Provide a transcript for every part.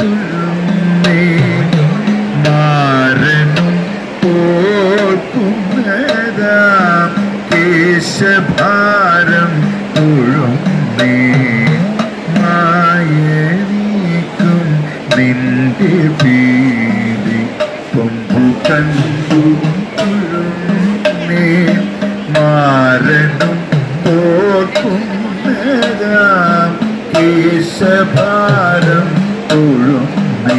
ചൊല്ലുന്നേ മാരനും നിന്റെ പീതി കൊമ്പു കണ്ടു തൊഴുന്നേ. മാരനും കേശഭാരം തൊഴുന്നേ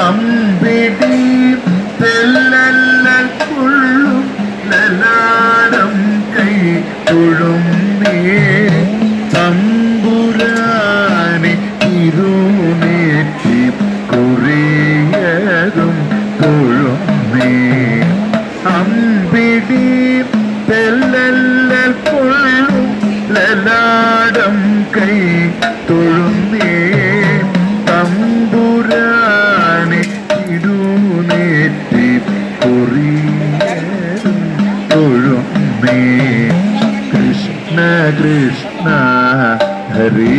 അമ്പിടി തെല്ലല്ലുള്ളും ലലാടം കൈ തൊഴുന്നേ തമ്പുരാനെ ഇരുനേറ്റി കുറേയതും തൊഴുന്നേ അമ്പിടി തെല്ലല്ലുള്ളും ലലാടം കൈ തമ്പുരാനെ ഇടുനേറ്റി കൊറിയതും തൊഴുന്നേ കൃഷ്ണ കൃഷ്ണ ഹരേ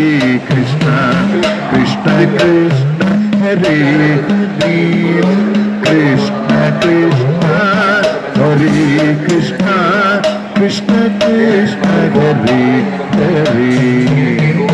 കൃഷ്ണ. കൃഷ്ണ കൃഷ്ണ ഹരേ കൃഷ്ണ കൃഷ്ണ കൃഷ്ണ. കൃഷ്ണ കൃഷ്ണ ഹരേ.